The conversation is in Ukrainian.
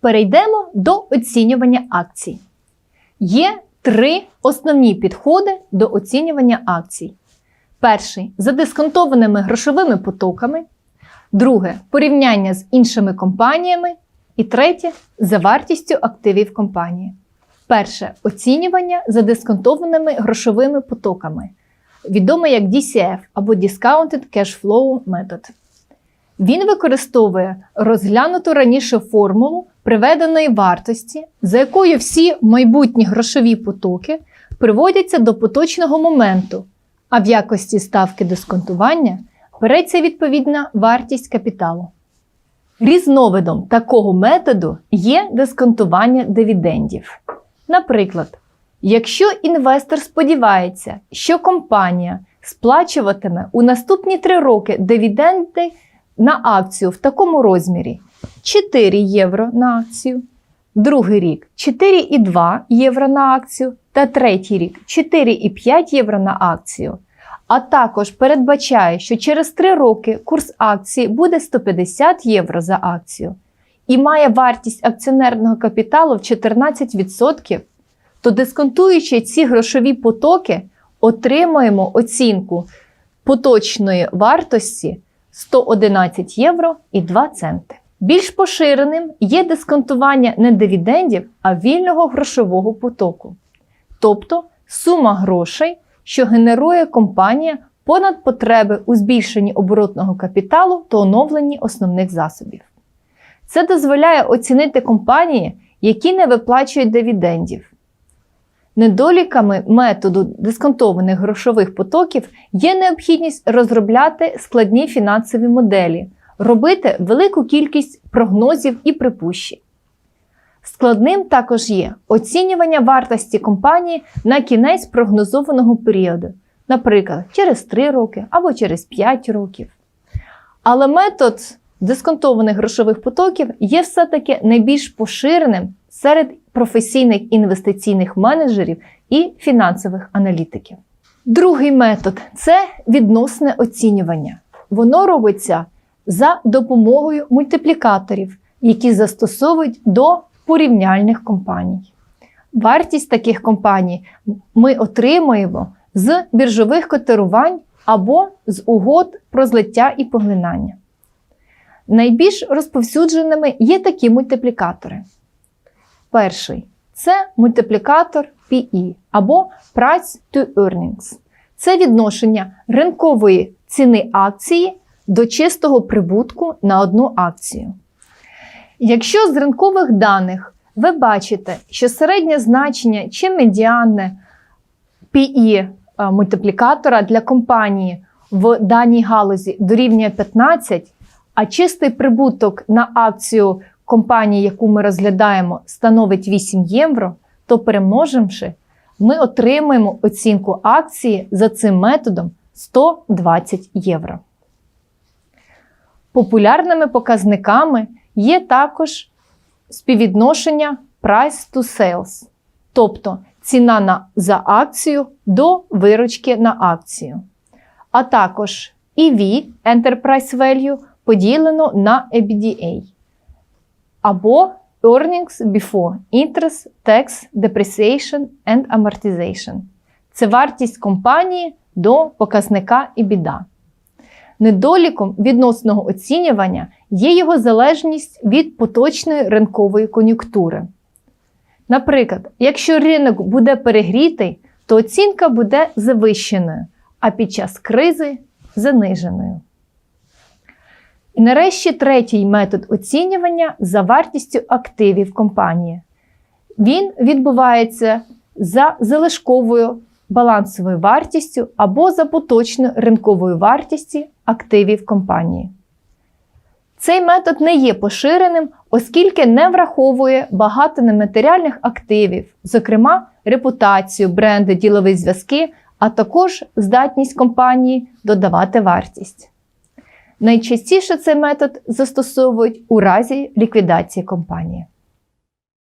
Перейдемо до оцінювання акцій. Є три основні підходи до оцінювання акцій. Перший за дисконтованими грошовими потоками, друге порівняння з іншими компаніями, і третє за вартістю активів компанії. Перше оцінювання за дисконтованими грошовими потоками, відоме як DCF або Discounted Cash Flow Method. Він використовує розглянуту раніше формулу приведеної вартості, за якою всі майбутні грошові потоки приводяться до поточного моменту, а в якості ставки дисконтування береться відповідна вартість капіталу. Різновидом такого методу є дисконтування дивідендів. Наприклад, якщо інвестор сподівається, що компанія сплачуватиме у наступні три роки дивіденди на акцію в такому розмірі. 4 євро на акцію, другий рік 4,2 євро на акцію. Та третій рік 4,5 євро на акцію. А також передбачає, що через 3 роки курс акції буде 150 євро за акцію. І має вартість акціонерного капіталу в 14%, то дисконтуючи ці грошові потоки, отримуємо оцінку поточної вартості 111 євро і 2 центи. Більш поширеним є дисконтування не дивідендів, а вільного грошового потоку, тобто сума грошей, що генерує компанія понад потреби у збільшенні оборотного капіталу та оновленні основних засобів. Це дозволяє оцінити компанії, які не виплачують дивідендів. Недоліками методу дисконтованих грошових потоків є необхідність розробляти складні фінансові моделі, робити велику кількість прогнозів і припущень. Складним також є оцінювання вартості компанії на кінець прогнозованого періоду, наприклад, через 3 роки або через 5 років. Але метод дисконтованих грошових потоків є все-таки найбільш поширеним серед професійних інвестиційних менеджерів і фінансових аналітиків. Другий метод це відносне оцінювання. Воно робиться за допомогою мультиплікаторів, які застосовують до порівняльних компаній. Вартість таких компаній ми отримуємо з біржових котирувань або з угод про злиття і поглинання. Найбільш розповсюдженими є такі мультиплікатори. Перший це мультиплікатор PE або Price to Earnings. Це відношення ринкової ціни акції до чистого прибутку на одну акцію. Якщо з ринкових даних ви бачите, що середнє значення чи медіанне PE е, мультиплікатора для компанії в даній галузі дорівнює 15, а чистий прибуток на акцію компанії, яку ми розглядаємо, становить 8 євро, то перемноживши, ми отримаємо оцінку акції за цим методом 120 євро. Популярними показниками є також співвідношення price to sales, тобто ціна на, за акцію до виручки на акцію, а також EV Enterprise Value поділено на EBITDA або Earnings Before Interest, Tax, Depreciation and Amortization. Це вартість компанії до показника EBITDA. Недоліком відносного оцінювання є його залежність від поточної ринкової кон'юнктури. Наприклад, якщо ринок буде перегрітий, то оцінка буде завищеною, а під час кризи заниженою. Нарешті третій метод оцінювання за вартістю активів компанії. Він відбувається за залишковою балансовою вартістю або за поточною ринковою вартістю активів компанії. Цей метод не є поширеним, оскільки не враховує багато нематеріальних активів, зокрема репутацію, бренди, ділові зв'язки, а також здатність компанії додавати вартість. Найчастіше цей метод застосовують у разі ліквідації компанії.